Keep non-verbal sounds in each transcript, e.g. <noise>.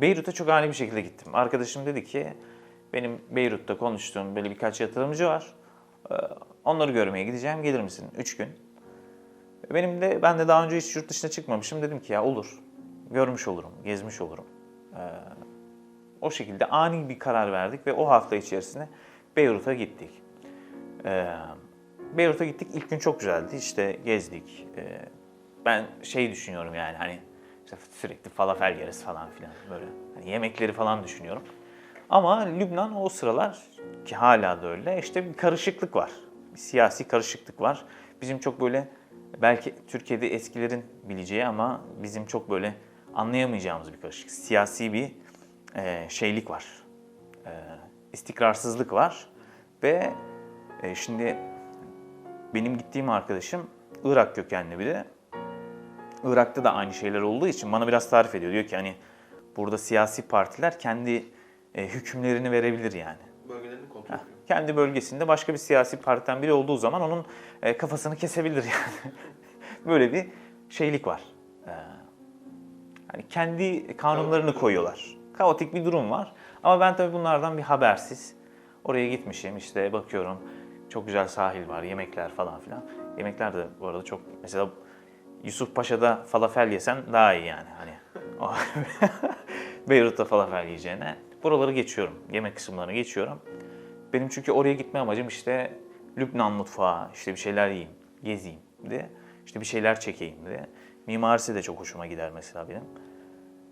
Beyrut'a çok ani bir şekilde gittim. Arkadaşım dedi ki benim Beyrut'ta konuştuğum böyle birkaç yatırımcı var. Ee, Onları görmeye gideceğim. Gelir misin? Üç gün. Benim de ben de daha önce hiç yurt dışına çıkmamışım. Dedim ki ya olur. Görmüş olurum, gezmiş olurum. Ee, o şekilde ani bir karar verdik ve o hafta içerisinde Beyrut'a gittik. Ee, Beyrut'a gittik. İlk gün çok güzeldi. İşte gezdik. Ben şey düşünüyorum yani hani işte sürekli falafel yeriz falan filan böyle. Hani yemekleri falan düşünüyorum. Ama Lübnan o sıralar ki hala da öyle işte bir karışıklık var. Bir siyasi karışıklık var. Bizim çok böyle belki Türkiye'de eskilerin bileceği ama bizim çok böyle anlayamayacağımız bir karışık. Siyasi bir e, şeylik var. E, istikrarsızlık var. Ve e, şimdi benim gittiğim arkadaşım Irak kökenli biri. Irak'ta da aynı şeyler olduğu için bana biraz tarif ediyor. Diyor ki hani burada siyasi partiler kendi e, hükümlerini verebilir yani. Bölgelerini kontrol ediyor. Kendi bölgesinde başka bir siyasi partiden biri olduğu zaman onun e, kafasını kesebilir <laughs> yani. Böyle bir şeylik var. Ee, hani kendi kanunlarını koyuyorlar. Kaotik bir durum var. Ama ben tabii bunlardan bir habersiz. Oraya gitmişim işte bakıyorum. Çok güzel sahil var, yemekler falan filan. Yemekler de bu arada çok mesela Yusuf Paşa'da falafel yesen daha iyi yani hani. <laughs> Beyrut'ta falafel yiyeceğine. Buraları geçiyorum. Yemek kısımlarını geçiyorum. Benim çünkü oraya gitme amacım işte Lübnan mutfağı, işte bir şeyler yiyeyim, gezeyim diye. İşte bir şeyler çekeyim diye. Mimarisi de çok hoşuma gider mesela benim.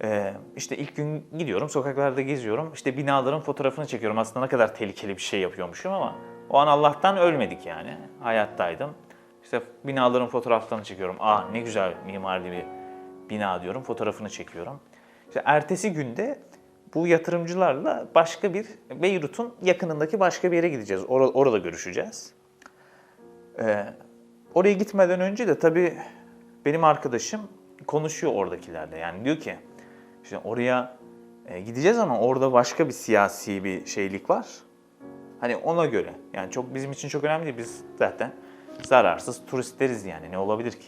Ee, işte ilk gün gidiyorum, sokaklarda geziyorum. İşte binaların fotoğrafını çekiyorum. Aslında ne kadar tehlikeli bir şey yapıyormuşum ama o an Allah'tan ölmedik yani. Hayattaydım. İşte binaların fotoğraflarını çekiyorum. Ah ne güzel mimari bir bina diyorum. Fotoğrafını çekiyorum. İşte ertesi günde bu yatırımcılarla başka bir Beyrut'un yakınındaki başka bir yere gideceğiz. Or- orada görüşeceğiz. Ee, oraya gitmeden önce de tabii benim arkadaşım konuşuyor oradakilerle. Yani diyor ki işte oraya e, gideceğiz ama orada başka bir siyasi bir şeylik var. Hani ona göre. Yani çok bizim için çok önemli değil. Biz zaten zararsız turistleriz yani. Ne olabilir ki?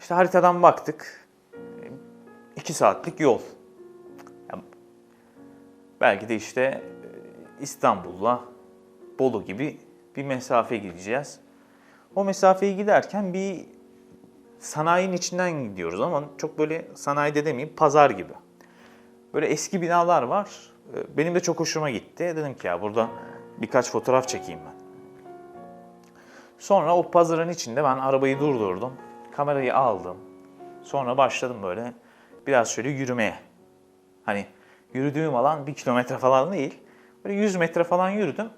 İşte haritadan baktık. E, iki saatlik yol. Belki de işte e, İstanbul'la Bolu gibi bir mesafe gideceğiz. O mesafeyi giderken bir sanayinin içinden gidiyoruz ama çok böyle sanayide demeyeyim pazar gibi. Böyle eski binalar var. Ee, Benim de çok hoşuma gitti. Dedim ki ya burada birkaç fotoğraf çekeyim ben. Sonra o pazarın içinde ben arabayı durdurdum. Kamerayı aldım. Sonra başladım böyle biraz şöyle yürümeye. Hani yürüdüğüm alan bir kilometre falan değil. Böyle 100 metre falan yürüdüm.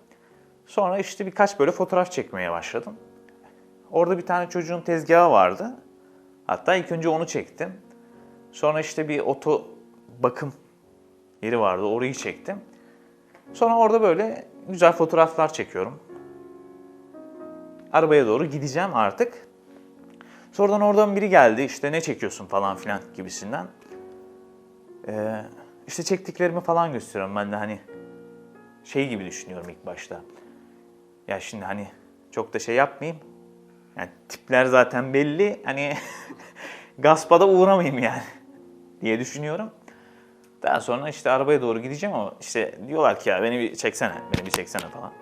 Sonra işte birkaç böyle fotoğraf çekmeye başladım. Orada bir tane çocuğun tezgahı vardı. Hatta ilk önce onu çektim. Sonra işte bir oto bakım yeri vardı. Orayı çektim. Sonra orada böyle güzel fotoğraflar çekiyorum. Arabaya doğru gideceğim artık. Sonradan oradan biri geldi işte ne çekiyorsun falan filan gibisinden. Ee, işte çektiklerimi falan gösteriyorum ben de hani şey gibi düşünüyorum ilk başta. Ya şimdi hani çok da şey yapmayayım. Yani tipler zaten belli. Hani <laughs> gaspa da uğramayayım yani <laughs> diye düşünüyorum. Daha sonra işte arabaya doğru gideceğim ama işte diyorlar ki ya beni bir çeksene, beni bir çeksene falan.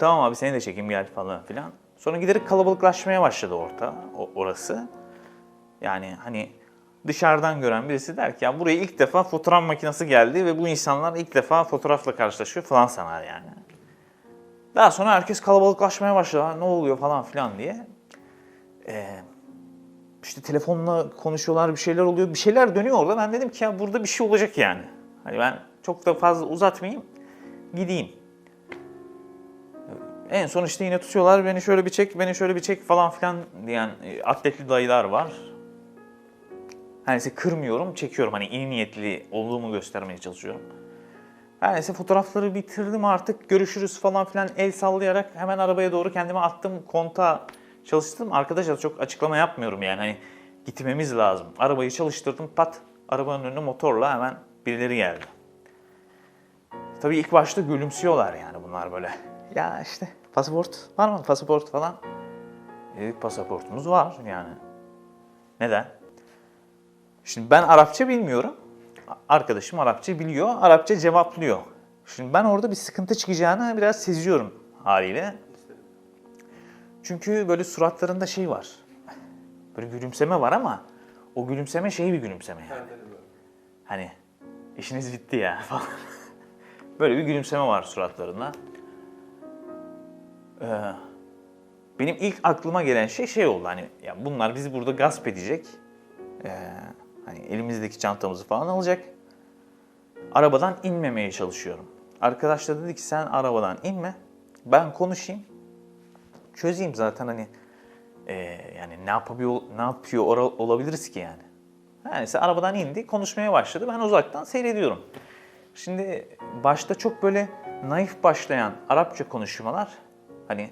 Tamam abi seni de çekeyim gel falan filan. Sonra giderek kalabalıklaşmaya başladı orta, o- orası. Yani hani dışarıdan gören birisi der ki ya buraya ilk defa fotoğraf makinesi geldi ve bu insanlar ilk defa fotoğrafla karşılaşıyor falan sanar yani. Daha sonra herkes kalabalıklaşmaya başladı. "Ha, Ne oluyor falan filan diye. Ee, işte telefonla konuşuyorlar, bir şeyler oluyor. Bir şeyler dönüyor orada. Ben dedim ki ya burada bir şey olacak yani. Hani ben çok da fazla uzatmayayım. Gideyim. En son işte yine tutuyorlar. Beni şöyle bir çek, beni şöyle bir çek falan filan diyen e, atletli dayılar var. Her neyse kırmıyorum, çekiyorum. Hani iyi niyetli olduğumu göstermeye çalışıyorum. Her neyse fotoğrafları bitirdim artık görüşürüz falan filan el sallayarak hemen arabaya doğru kendimi attım konta çalıştım. Arkadaşlar çok açıklama yapmıyorum yani hani gitmemiz lazım. Arabayı çalıştırdım pat arabanın önüne motorla hemen birileri geldi. Tabii ilk başta gülümsüyorlar yani bunlar böyle. Ya işte pasaport var mı pasaport falan. Dedik pasaportumuz var yani. Neden? Şimdi ben Arapça bilmiyorum. Arkadaşım Arapça biliyor. Arapça cevaplıyor. Şimdi ben orada bir sıkıntı çıkacağını biraz seziyorum haliyle. Çünkü böyle suratlarında şey var. Böyle gülümseme var ama o gülümseme şey bir gülümseme yani. Hani işiniz bitti ya <laughs> falan. Böyle bir gülümseme var suratlarında. Ee, benim ilk aklıma gelen şey şey oldu hani ya bunlar bizi burada gasp edecek. Ee, hani elimizdeki çantamızı falan alacak. Arabadan inmemeye çalışıyorum. Arkadaş da dedi ki sen arabadan inme. Ben konuşayım. Çözeyim zaten hani ee, yani ne yapıyor ne yapıyor olabiliriz ki yani. Yani ise arabadan indi, konuşmaya başladı. Ben uzaktan seyrediyorum. Şimdi başta çok böyle naif başlayan Arapça konuşmalar hani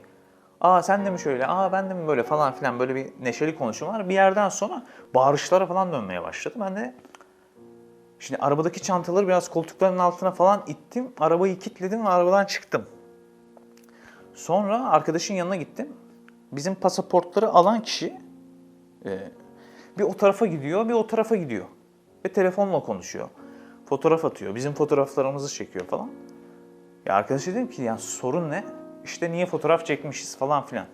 aa sen de mi şöyle, aa ben de mi böyle falan filan böyle bir neşeli konuşmalar bir yerden sonra bağırışlara falan dönmeye başladı. Ben de şimdi arabadaki çantaları biraz koltukların altına falan ittim. Arabayı kilitledim ve arabadan çıktım. Sonra arkadaşın yanına gittim. Bizim pasaportları alan kişi e, bir o tarafa gidiyor, bir o tarafa gidiyor. Ve telefonla konuşuyor. Fotoğraf atıyor, bizim fotoğraflarımızı çekiyor falan. Ya arkadaşa dedim ki ya sorun ne? İşte niye fotoğraf çekmişiz falan filan.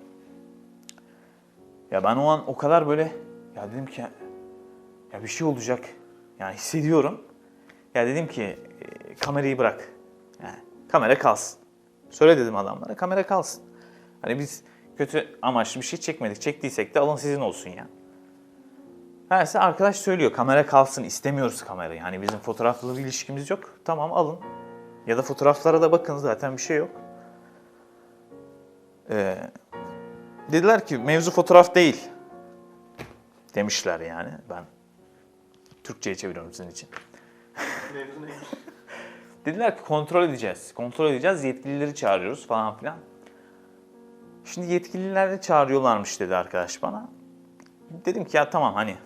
Ya ben o an o kadar böyle ya dedim ki ya bir şey olacak. Yani hissediyorum. Ya dedim ki e, kamerayı bırak. Yani kamera kalsın. Söyle dedim adamlara kamera kalsın. Hani biz kötü amaçlı bir şey çekmedik. Çektiysek de alın sizin olsun ya. Neyse arkadaş söylüyor kamera kalsın istemiyoruz kamerayı. Hani bizim fotoğrafla bir ilişkimiz yok. Tamam alın. Ya da fotoğraflara da bakın zaten bir şey yok. Ee, dediler ki mevzu fotoğraf değil. Demişler yani. Ben Türkçe'ye çeviriyorum sizin için. <laughs> Dediler ki kontrol edeceğiz. Kontrol edeceğiz. Yetkilileri çağırıyoruz falan filan. Şimdi yetkilileri çağırıyorlarmış dedi arkadaş bana. Dedim ki ya tamam hani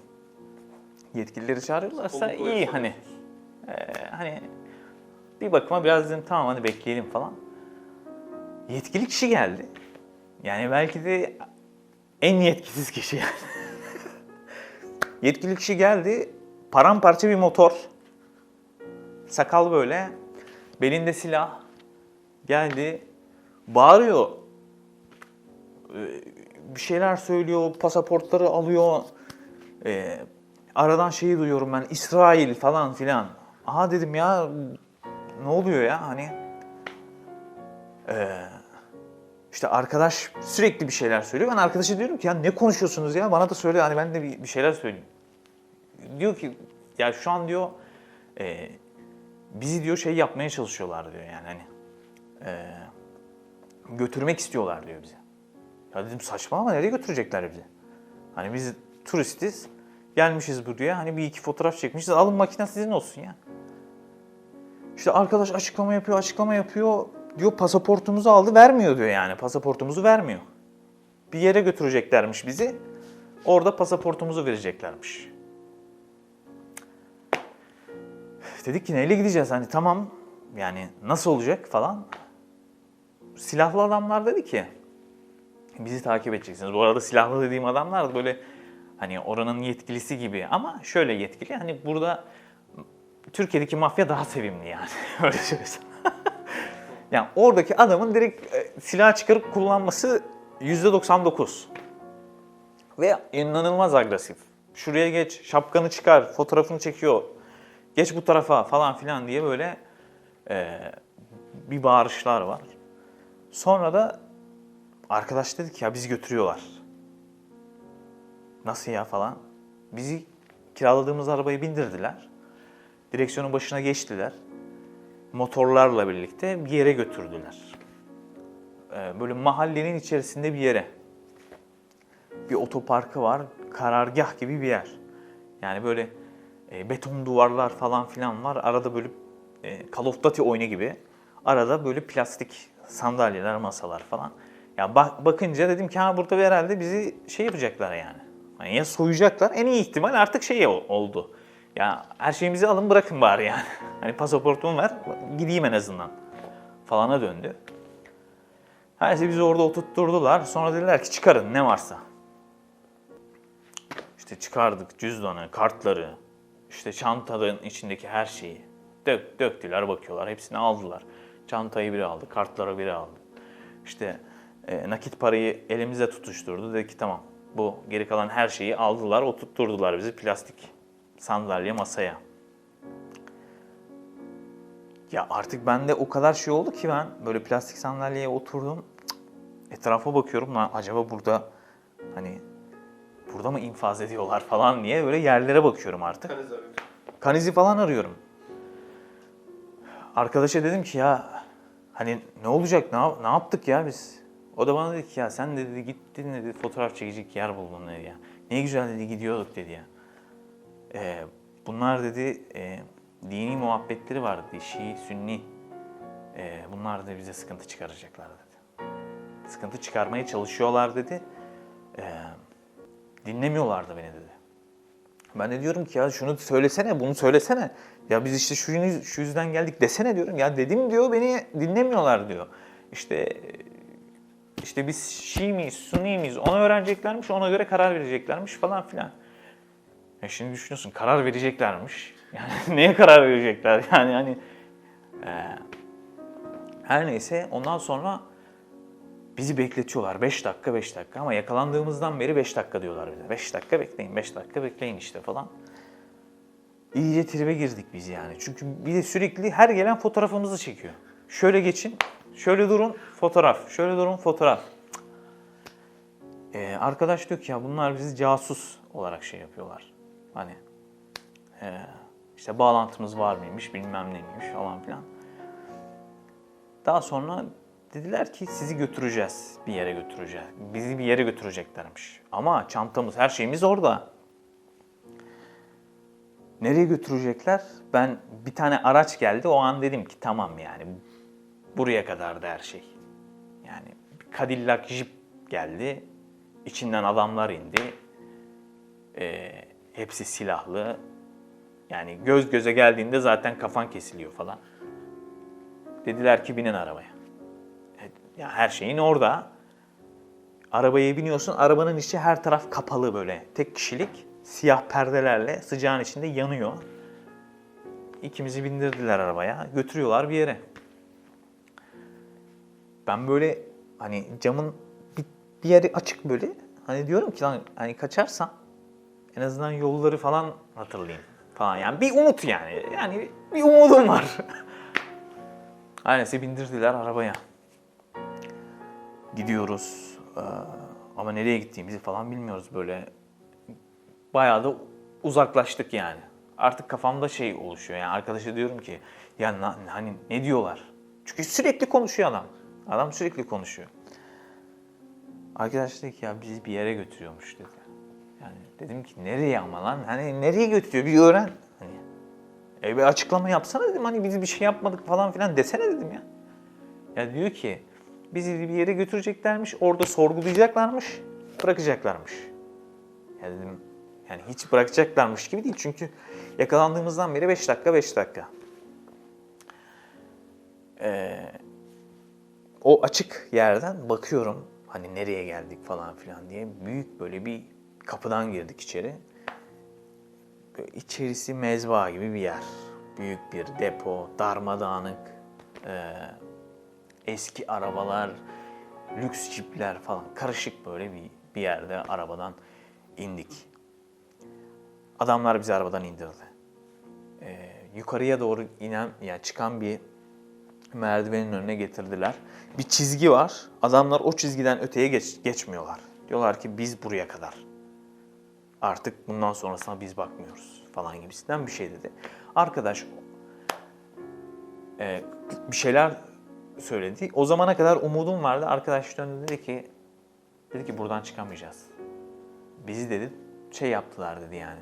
yetkilileri çağırıyorlarsa iyi hani. Ee, hani bir bakıma biraz dedim tamam hadi bekleyelim falan. Yetkili kişi geldi. Yani belki de en yetkisiz kişi yani. <laughs> yetkili kişi geldi. Paramparça bir motor. Sakal böyle. Belinde silah. Geldi. Bağırıyor. Ee, bir şeyler söylüyor. Pasaportları alıyor. Ee, aradan şeyi duyuyorum ben. İsrail falan filan. Aha dedim ya ne oluyor ya hani. Ee, işte arkadaş sürekli bir şeyler söylüyor. Ben arkadaşa diyorum ki ya ne konuşuyorsunuz ya bana da söyle hani ben de bir, bir şeyler söyleyeyim. Diyor ki ya şu an diyor e, bizi diyor şey yapmaya çalışıyorlar diyor yani hani e, götürmek istiyorlar diyor bize. Ya dedim saçma ama nereye götürecekler bizi? Hani biz turistiz gelmişiz buraya hani bir iki fotoğraf çekmişiz alın makine sizin olsun ya. İşte arkadaş açıklama yapıyor açıklama yapıyor diyor pasaportumuzu aldı vermiyor diyor yani pasaportumuzu vermiyor. Bir yere götüreceklermiş bizi orada pasaportumuzu vereceklermiş. Dedik ki neyle gideceğiz hani tamam yani nasıl olacak falan. Silahlı adamlar dedi ki bizi takip edeceksiniz. Bu arada silahlı dediğim adamlar da böyle hani oranın yetkilisi gibi ama şöyle yetkili hani burada Türkiye'deki mafya daha sevimli yani <laughs> öyle söylesem. Yani oradaki adamın direkt e, silah çıkarıp kullanması %99 ve inanılmaz agresif. Şuraya geç, şapkanı çıkar, fotoğrafını çekiyor. Geç bu tarafa falan filan diye böyle e, bir bağırışlar var. Sonra da arkadaş dedi ki ya bizi götürüyorlar. Nasıl ya falan. Bizi kiraladığımız arabayı bindirdiler. Direksiyonun başına geçtiler. Motorlarla birlikte bir yere götürdüler. Ee, böyle mahallenin içerisinde bir yere. Bir otoparkı var, karargah gibi bir yer. Yani böyle e, beton duvarlar falan filan var. Arada böyle e, Call of Duty oyunu gibi. Arada böyle plastik sandalyeler, masalar falan. Ya bak, bakınca dedim ki ha burada herhalde bizi şey yapacaklar yani. Hani ya soyacaklar. En iyi ihtimal artık şey ol- oldu. Ya her şeyimizi alın bırakın bari yani. <laughs> Hani pasaportumu ver gideyim en azından falana döndü. Her şey bizi orada oturtturdular. Sonra dediler ki çıkarın ne varsa. İşte çıkardık cüzdanı, kartları, İşte çantanın içindeki her şeyi dök, döktüler bakıyorlar. Hepsini aldılar. Çantayı biri aldı, kartları biri aldı. İşte e, nakit parayı elimizde tutuşturdu. Dedi ki tamam bu geri kalan her şeyi aldılar, oturtturdular bizi plastik sandalye masaya. Ya artık bende o kadar şey oldu ki ben böyle plastik sandalyeye oturdum. Etrafa bakıyorum lan acaba burada hani burada mı infaz ediyorlar falan diye böyle yerlere bakıyorum artık. Kaniz arıyor. Kanizi falan arıyorum. Arkadaşa dedim ki ya hani ne olacak ne, ne yaptık ya biz? O da bana dedi ki ya sen de dedi gittin dedi fotoğraf çekecek yer buldun dedi ya. Ne güzel dedi gidiyorduk dedi ya. Ee, bunlar dedi e, dini muhabbetleri var dedi. Şii, Sünni. Ee, bunlar da bize sıkıntı çıkaracaklar dedi. Sıkıntı çıkarmaya çalışıyorlar dedi. Ee, dinlemiyorlardı beni dedi. Ben de diyorum ki ya şunu söylesene, bunu söylesene. Ya biz işte şu, şu yüzden geldik desene diyorum. Ya dedim diyor beni dinlemiyorlar diyor. İşte işte biz Şii miyiz, Sunni miyiz onu öğreneceklermiş, ona göre karar vereceklermiş falan filan. Ya şimdi düşünüyorsun karar vereceklermiş. Yani <laughs> neye karar verecekler? <laughs> Yani hani e, her neyse ondan sonra bizi bekletiyorlar 5 dakika 5 dakika ama yakalandığımızdan beri 5 dakika diyorlar bize. 5 dakika bekleyin 5 dakika bekleyin işte falan. İyice tribe girdik biz yani. Çünkü bir de sürekli her gelen fotoğrafımızı çekiyor. Şöyle geçin, şöyle durun fotoğraf, şöyle durun fotoğraf. Ee, arkadaş diyor ki ya bunlar bizi casus olarak şey yapıyorlar. Hani ee, işte bağlantımız var mıymış bilmem neymiş falan filan. Daha sonra dediler ki sizi götüreceğiz bir yere götüreceğiz. Bizi bir yere götüreceklermiş. Ama çantamız her şeyimiz orada. Nereye götürecekler? Ben bir tane araç geldi o an dedim ki tamam yani buraya kadar da her şey. Yani Cadillac Jeep geldi. İçinden adamlar indi. Ee, hepsi silahlı. Yani göz göze geldiğinde zaten kafan kesiliyor falan. Dediler ki binin arabaya. E, Ya her şeyin orada. Arabaya biniyorsun, arabanın içi her taraf kapalı böyle. Tek kişilik, siyah perdelerle sıcağın içinde yanıyor. İkimizi bindirdiler arabaya, götürüyorlar bir yere. Ben böyle hani camın bir, bir yeri açık böyle. Hani diyorum ki lan hani kaçarsam en azından yolları falan hatırlayayım falan. Yani bir umut yani. Yani bir umudum var. <laughs> Neyse bindirdiler arabaya. Gidiyoruz. Ee, ama nereye gittiğimizi falan bilmiyoruz böyle. Bayağı da uzaklaştık yani. Artık kafamda şey oluşuyor yani arkadaşa diyorum ki ya na- hani ne diyorlar? Çünkü sürekli konuşuyor adam. Adam sürekli konuşuyor. Arkadaş dedi ki ya bizi bir yere götürüyormuş dedi. Yani dedim ki nereye ama lan? Hani nereye götürüyor bir öğren. Hani e bir açıklama yapsana dedim hani biz bir şey yapmadık falan filan desene dedim ya. Ya diyor ki bizi bir yere götüreceklermiş, orada sorgulayacaklarmış, bırakacaklarmış. Ya dedim yani hiç bırakacaklarmış gibi değil çünkü yakalandığımızdan beri 5 dakika 5 dakika. Ee, o açık yerden bakıyorum hani nereye geldik falan filan diye büyük böyle bir kapıdan girdik içeri. Böyle içerisi mezba gibi bir yer. Büyük bir depo, darmadağınık, e, eski arabalar, lüks cipler falan karışık böyle bir, bir yerde arabadan indik. Adamlar bizi arabadan indirdi. E, yukarıya doğru inen, yani çıkan bir merdivenin önüne getirdiler. Bir çizgi var. Adamlar o çizgiden öteye geç, geçmiyorlar. Diyorlar ki biz buraya kadar. Artık bundan sonrasına biz bakmıyoruz falan gibisinden bir şey dedi. Arkadaş e, bir şeyler söyledi. O zamana kadar umudum vardı. Arkadaş döndü dedi ki dedi ki buradan çıkamayacağız. Bizi dedi şey yaptılar dedi yani.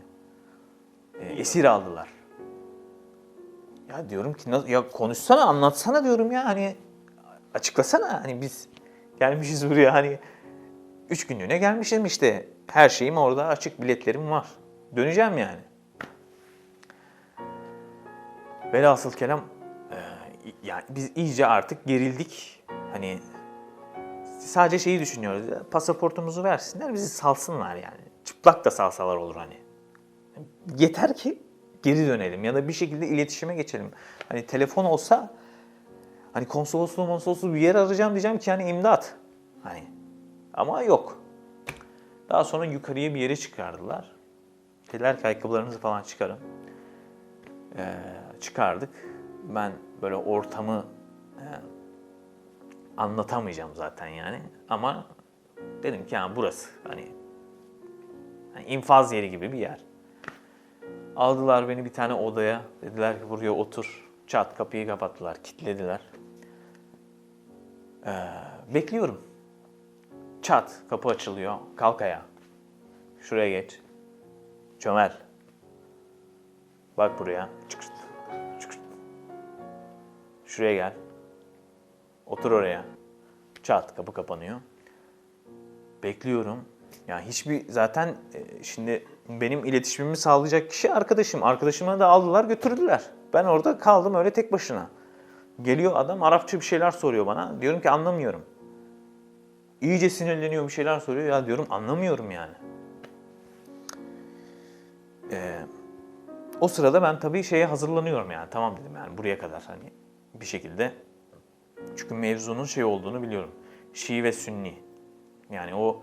E, esir aldılar. Ya diyorum ki ya konuşsana anlatsana diyorum ya hani açıklasana hani biz gelmişiz buraya hani üç günlüğüne gelmişim işte her şeyim orada açık biletlerim var. Döneceğim yani. Velhasıl kelam e, yani biz iyice artık gerildik. Hani sadece şeyi düşünüyoruz. ya, Pasaportumuzu versinler bizi salsınlar yani. Çıplak da salsalar olur hani. Yeter ki geri dönelim ya da bir şekilde iletişime geçelim. Hani telefon olsa hani konsolosluğu konsolosluğu bir yer arayacağım diyeceğim ki yani imdat. Hani ama yok. Daha sonra yukarıya bir yere çıkardılar. Dediler ki ayakkabılarınızı falan çıkarın. Ee, çıkardık. Ben böyle ortamı e, anlatamayacağım zaten yani. Ama dedim ki yani burası hani, hani infaz yeri gibi bir yer. Aldılar beni bir tane odaya. Dediler ki buraya otur. Çat kapıyı kapattılar, kilitlediler. Ee, bekliyorum. Çat kapı açılıyor. Kalk ayağa. Şuraya geç. Çömel. Bak buraya. Çıkırt. Çıkırt. Şuraya gel. Otur oraya. Çat kapı kapanıyor. Bekliyorum. Yani hiçbir zaten e, şimdi benim iletişimimi sağlayacak kişi arkadaşım. Arkadaşıma da aldılar götürdüler. Ben orada kaldım öyle tek başına. Geliyor adam Arapça bir şeyler soruyor bana. Diyorum ki anlamıyorum. İyice sinirleniyor bir şeyler soruyor. Ya diyorum anlamıyorum yani. Ee, o sırada ben tabii şeye hazırlanıyorum yani. Tamam dedim yani buraya kadar hani bir şekilde. Çünkü mevzunun şey olduğunu biliyorum. Şii ve Sünni. Yani o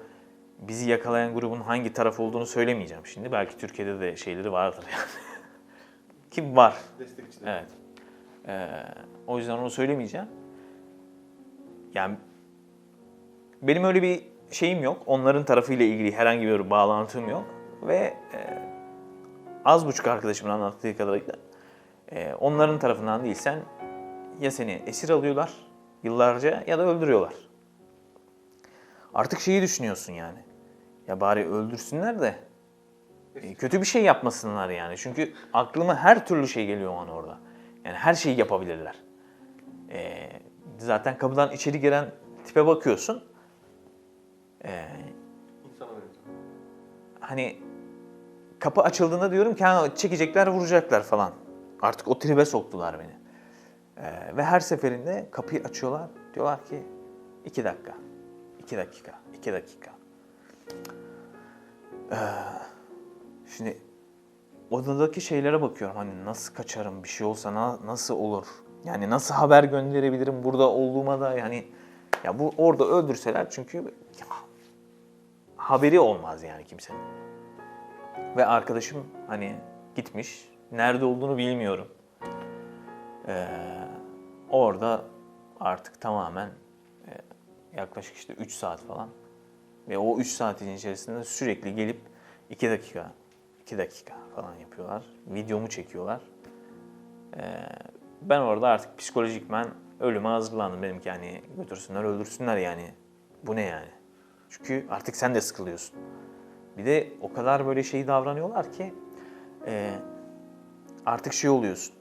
bizi yakalayan grubun hangi taraf olduğunu söylemeyeceğim şimdi. Belki Türkiye'de de şeyleri vardır yani. <laughs> Kim var? Destekçiler. Evet. Ee, o yüzden onu söylemeyeceğim. Yani benim öyle bir şeyim yok. Onların tarafıyla ilgili herhangi bir bağlantım yok. Ve e, az buçuk arkadaşımın anlattığı kadarıyla e, onların tarafından değilsen ya seni esir alıyorlar yıllarca ya da öldürüyorlar. Artık şeyi düşünüyorsun yani. Ya bari öldürsünler de e, kötü bir şey yapmasınlar yani. Çünkü aklıma her türlü şey geliyor o an orada. Yani her şeyi yapabilirler. E, zaten kapıdan içeri giren tipe bakıyorsun. E, hani kapı açıldığında diyorum ki çekecekler vuracaklar falan. Artık o tribe soktular beni. Ee, ve her seferinde kapıyı açıyorlar. Diyorlar ki iki dakika, iki dakika, iki dakika. Ee, şimdi odadaki şeylere bakıyorum. Hani nasıl kaçarım, bir şey olsa na- nasıl olur? Yani nasıl haber gönderebilirim burada olduğuma da yani ya bu orada öldürseler çünkü haberi olmaz yani kimsenin. Ve arkadaşım hani gitmiş. Nerede olduğunu bilmiyorum. Ee, orada artık tamamen e, yaklaşık işte 3 saat falan. Ve o 3 saatin içerisinde sürekli gelip 2 dakika, 2 dakika falan yapıyorlar. Videomu çekiyorlar. Ee, ben orada artık psikolojikmen ölüme hazırlandım. Dedim ki hani götürsünler öldürsünler yani. Bu ne yani? Çünkü artık sen de sıkılıyorsun. Bir de o kadar böyle şey davranıyorlar ki e, artık şey oluyorsun.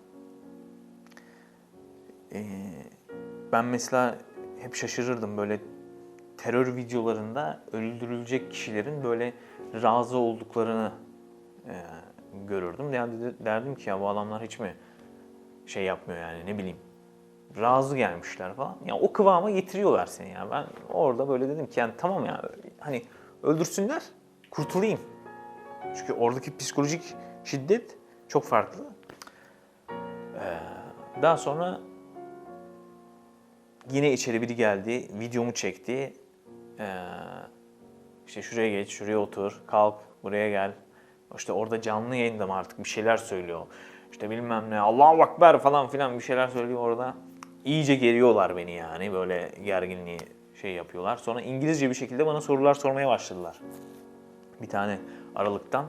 E, ben mesela hep şaşırırdım böyle terör videolarında öldürülecek kişilerin böyle razı olduklarını e, görürdüm. Yani de- derdim ki ya bu adamlar hiç mi şey yapmıyor yani ne bileyim razı gelmişler falan. Ya o kıvama getiriyorlar seni ya. Ben orada böyle dedim ki yani tamam ya hani öldürsünler kurtulayım. Çünkü oradaki psikolojik şiddet çok farklı. Ee, daha sonra yine içeri biri geldi, videomu çekti. Ee, işte şuraya geç, şuraya otur, kalk, buraya gel. İşte orada canlı yayında mı artık bir şeyler söylüyor. İşte bilmem ne, Allahu Ekber falan filan bir şeyler söylüyor orada. İyice geriyorlar beni yani böyle gerginliği şey yapıyorlar. Sonra İngilizce bir şekilde bana sorular sormaya başladılar. Bir tane aralıktan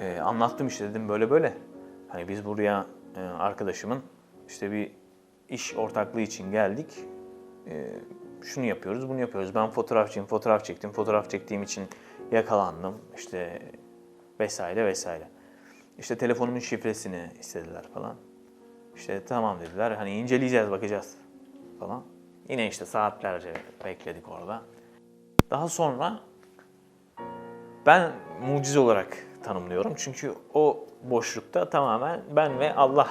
e, anlattım işte dedim böyle böyle. Hani biz buraya e, arkadaşımın işte bir iş ortaklığı için geldik. E, şunu yapıyoruz, bunu yapıyoruz. Ben fotoğrafçıyım, fotoğraf çektim. Fotoğraf çektiğim için yakalandım. İşte vesaire vesaire. İşte telefonumun şifresini istediler falan. İşte tamam dediler. Hani inceleyeceğiz, bakacağız falan. Yine işte saatlerce bekledik orada. Daha sonra ben mucize olarak tanımlıyorum. Çünkü o boşlukta tamamen ben ve Allah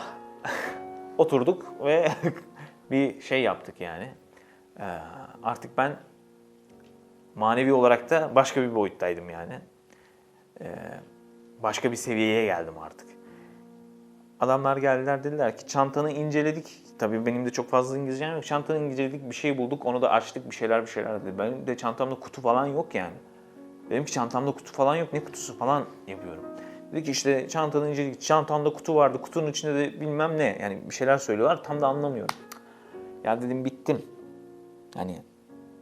<laughs> oturduk ve <laughs> bir şey yaptık yani. Ee, artık ben manevi olarak da başka bir boyuttaydım yani. Ee, başka bir seviyeye geldim artık. Adamlar geldiler dediler ki çantanı inceledik. Tabii benim de çok fazla İngilizcem yok. Çantanı inceledik bir şey bulduk onu da açtık bir şeyler bir şeyler dedi. Benim de çantamda kutu falan yok yani. Dedim ki çantamda kutu falan yok ne kutusu falan yapıyorum. Dedi ki işte çantanı inceledik çantamda kutu vardı kutunun içinde de bilmem ne yani bir şeyler söylüyorlar tam da anlamıyorum. Ya dedim bittim. Hani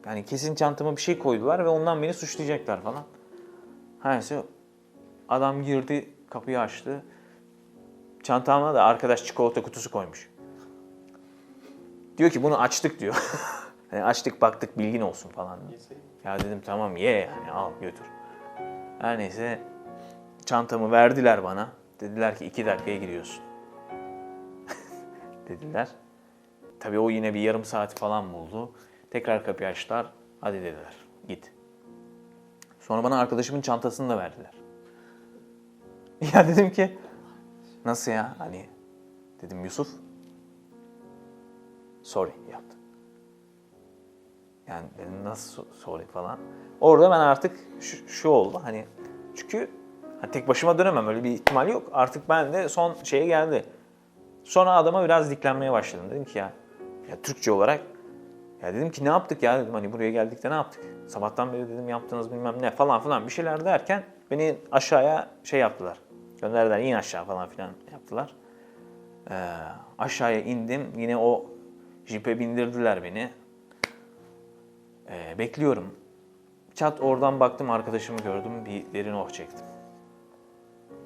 yani kesin çantama bir şey koydular ve ondan beni suçlayacaklar falan. Her neyse adam girdi kapıyı açtı. Çantama da arkadaş çikolata kutusu koymuş. Diyor ki bunu açtık diyor. <laughs> hani açtık baktık bilgin olsun falan. Ya dedim tamam ye yani al götür. Her neyse çantamı verdiler bana. Dediler ki iki dakikaya gidiyorsun. <laughs> dediler. Tabii o yine bir yarım saat falan buldu. Tekrar kapıyı açtılar. Hadi dediler git. Sonra bana arkadaşımın çantasını da verdiler. <laughs> Ya dedim ki nasıl ya hani dedim Yusuf sorry yaptı. Yani dedim nasıl so- sorry falan. Orada ben artık şu, şu oldu hani çünkü hani tek başıma dönemem öyle bir ihtimal yok. Artık ben de son şeye geldi. Sonra adama biraz diklenmeye başladım. Dedim ki ya, ya Türkçe olarak ya dedim ki ne yaptık ya dedim hani buraya geldik de ne yaptık? Sabahtan beri dedim yaptınız bilmem ne falan filan bir şeyler derken beni aşağıya şey yaptılar. Gönderdiler in aşağı falan filan yaptılar. Ee, aşağıya indim yine o jipe bindirdiler beni. Ee, bekliyorum. Çat oradan baktım arkadaşımı gördüm bir derin oh çektim.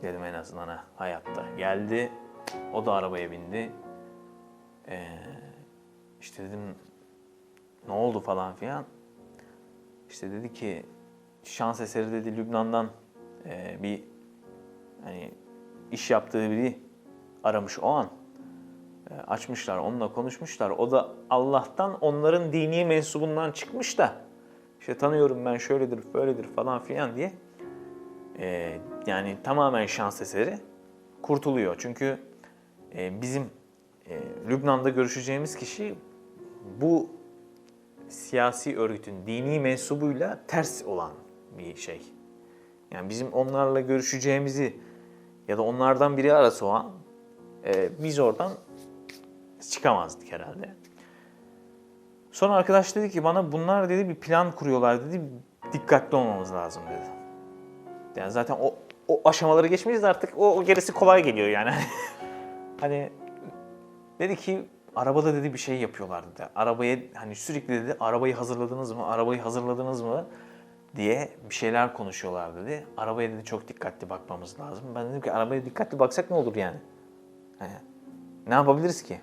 Dedim en azından ha, hayatta. Geldi o da arabaya bindi. Ee, işte dedim ne oldu falan filan. İşte dedi ki şans eseri dedi Lübnan'dan e, bir hani iş yaptığı biri aramış o an. E, açmışlar onunla konuşmuşlar. O da Allah'tan onların dini mensubundan çıkmış da işte tanıyorum ben şöyledir böyledir falan filan diye e, yani tamamen şans eseri kurtuluyor. Çünkü e, bizim e, Lübnan'da görüşeceğimiz kişi bu siyasi örgütün dini mensubuyla ters olan bir şey. Yani bizim onlarla görüşeceğimizi ya da onlardan biri arası o an e, biz oradan çıkamazdık herhalde. Sonra arkadaş dedi ki bana bunlar dedi bir plan kuruyorlar dedi dikkatli olmamız lazım dedi. Yani zaten o, o aşamaları geçmeyiz artık o, o gerisi kolay geliyor yani. <laughs> hani dedi ki arabada dedi bir şey yapıyorlar dedi. Arabaya hani sürekli dedi arabayı hazırladınız mı? Arabayı hazırladınız mı? Diye bir şeyler konuşuyorlar dedi. Arabaya dedi çok dikkatli bakmamız lazım. Ben dedim ki arabaya dikkatli baksak ne olur yani? Hani, ne yapabiliriz ki?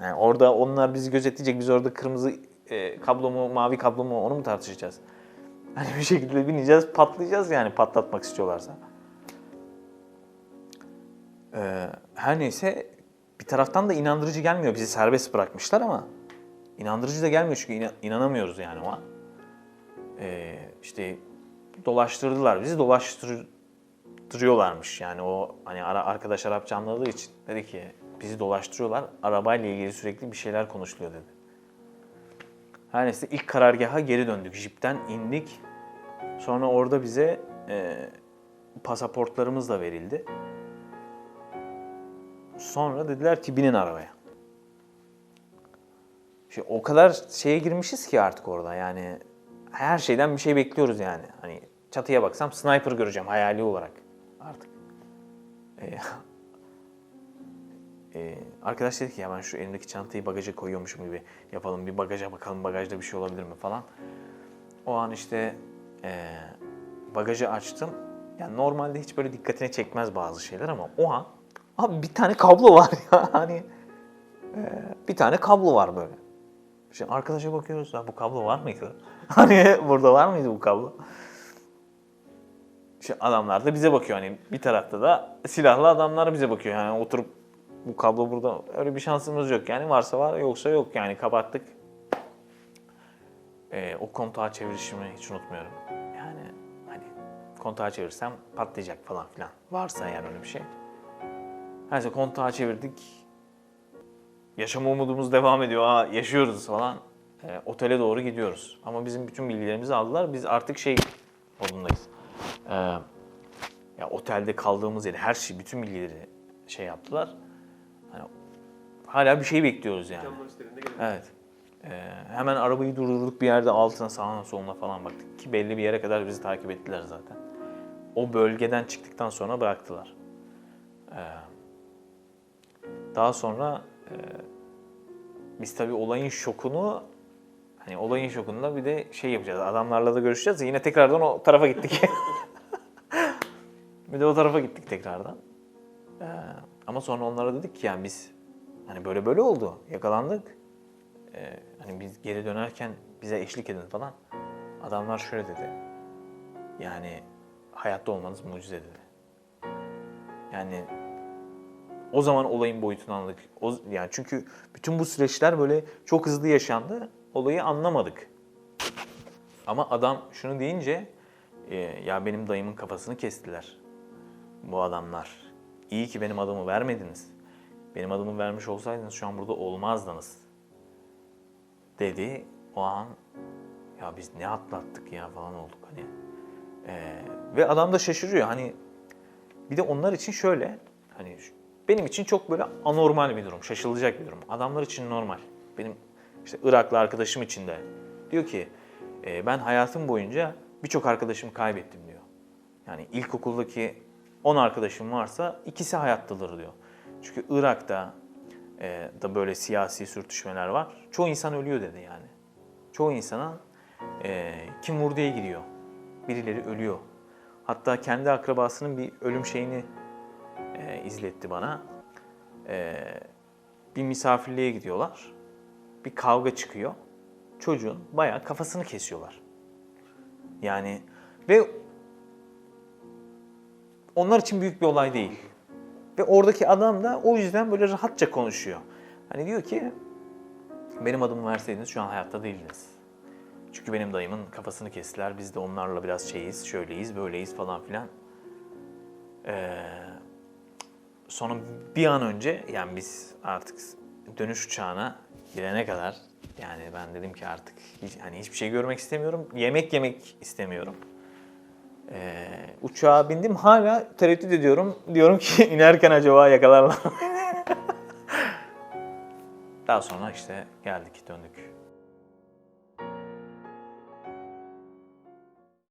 Yani orada onlar bizi gözetleyecek. Biz orada kırmızı e, kablo mu, mavi kablo mu onu mu tartışacağız? <laughs> Hani bir şekilde bineceğiz, patlayacağız yani patlatmak istiyorlarsa. Ee, her neyse bir taraftan da inandırıcı gelmiyor. Bizi serbest bırakmışlar ama inandırıcı da gelmiyor çünkü ina- inanamıyoruz yani o an. Ee, işte dolaştırdılar bizi, dolaştırıyorlarmış yani o hani ara, arkadaş Arapça anladığı için dedi ki bizi dolaştırıyorlar, arabayla ilgili sürekli bir şeyler konuşuluyor dedi. Her neyse ilk karargaha geri döndük. Jipten indik. Sonra orada bize e, pasaportlarımız da verildi. Sonra dediler ki binin arabaya. Şimdi o kadar şeye girmişiz ki artık orada yani her şeyden bir şey bekliyoruz yani. Hani çatıya baksam sniper göreceğim hayali olarak artık. Ee, <laughs> arkadaş dedi ki ya ben şu elimdeki çantayı bagaja koyuyormuşum gibi yapalım. Bir bagaja bakalım bagajda bir şey olabilir mi falan. O an işte ee, bagajı açtım. Yani normalde hiç böyle dikkatine çekmez bazı şeyler ama o an abi bir tane kablo var <laughs> ya hani ee, bir tane kablo var böyle. Şimdi arkadaşa bakıyoruz ya bu kablo var mıydı? <laughs> Hani burada var mıydı bu kablo? İşte adamlar da bize bakıyor hani bir tarafta da silahlı adamlar bize bakıyor yani oturup bu kablo burada öyle bir şansımız yok yani varsa var yoksa yok yani kapattık. Ee, o kontağı çevirişimi hiç unutmuyorum. Yani hani kontağı çevirsem patlayacak falan filan. Varsa eğer öyle bir şey. Neyse kontağı çevirdik. Yaşam umudumuz devam ediyor. Aa, yaşıyoruz falan. Ee, otele doğru gidiyoruz. Ama bizim bütün bilgilerimizi aldılar. Biz artık şey modundayız. Ee, ya otelde kaldığımız yeri, her şey, bütün bilgileri şey yaptılar. Hani hala bir şey bekliyoruz yani. Evet. Ee, hemen arabayı durdurduk bir yerde altına sağına soluna falan baktık ki belli bir yere kadar bizi takip ettiler zaten. O bölgeden çıktıktan sonra bıraktılar. Ee, daha sonra e, biz tabii olayın şokunu hani olayın şokunda bir de şey yapacağız. Adamlarla da görüşeceğiz. Yine tekrardan o tarafa gittik. <laughs> bir de o tarafa gittik tekrardan. Ee, ama sonra onlara dedik ki yani biz hani böyle böyle oldu. Yakalandık. Ee, hani biz geri dönerken bize eşlik edin falan. Adamlar şöyle dedi. Yani hayatta olmanız mucize dedi. Yani o zaman olayın boyutunu anladık. O, yani çünkü bütün bu süreçler böyle çok hızlı yaşandı. Olayı anlamadık. Ama adam şunu deyince e, ya benim dayımın kafasını kestiler. Bu adamlar. İyi ki benim adımı vermediniz. Benim adımı vermiş olsaydınız şu an burada olmazdınız. Dedi. O an ya biz ne atlattık ya falan olduk hani. E, ve adam da şaşırıyor hani bir de onlar için şöyle, hani benim için çok böyle anormal bir durum, şaşılacak bir durum. Adamlar için normal. Benim işte Iraklı arkadaşım için de diyor ki "E, ben hayatım boyunca birçok arkadaşımı kaybettim diyor. Yani ilkokuldaki 10 arkadaşım varsa ikisi hayattadır diyor. Çünkü Irak'ta e, da böyle siyasi sürtüşmeler var. Çoğu insan ölüyor dedi yani. Çoğu insana e, kim vur diye gidiyor. Birileri ölüyor. Hatta kendi akrabasının bir ölüm şeyini e, izletti bana. E, bir misafirliğe gidiyorlar. Bir kavga çıkıyor. Çocuğun bayağı kafasını kesiyorlar. Yani ve onlar için büyük bir olay değil. Ve oradaki adam da o yüzden böyle rahatça konuşuyor. Hani diyor ki benim adımı verseydiniz şu an hayatta değildiniz. Çünkü benim dayımın kafasını kestiler. Biz de onlarla biraz şeyiz, şöyleyiz, böyleyiz falan filan. Ee, sonra bir an önce yani biz artık dönüş uçağına gidene kadar yani ben dedim ki artık hiç, hani hiçbir şey görmek istemiyorum. Yemek yemek istemiyorum. Ee, uçağa bindim hala tereddüt ediyorum. Diyorum ki <laughs> inerken acaba yakalarlar mı? <laughs> Daha sonra işte geldik döndük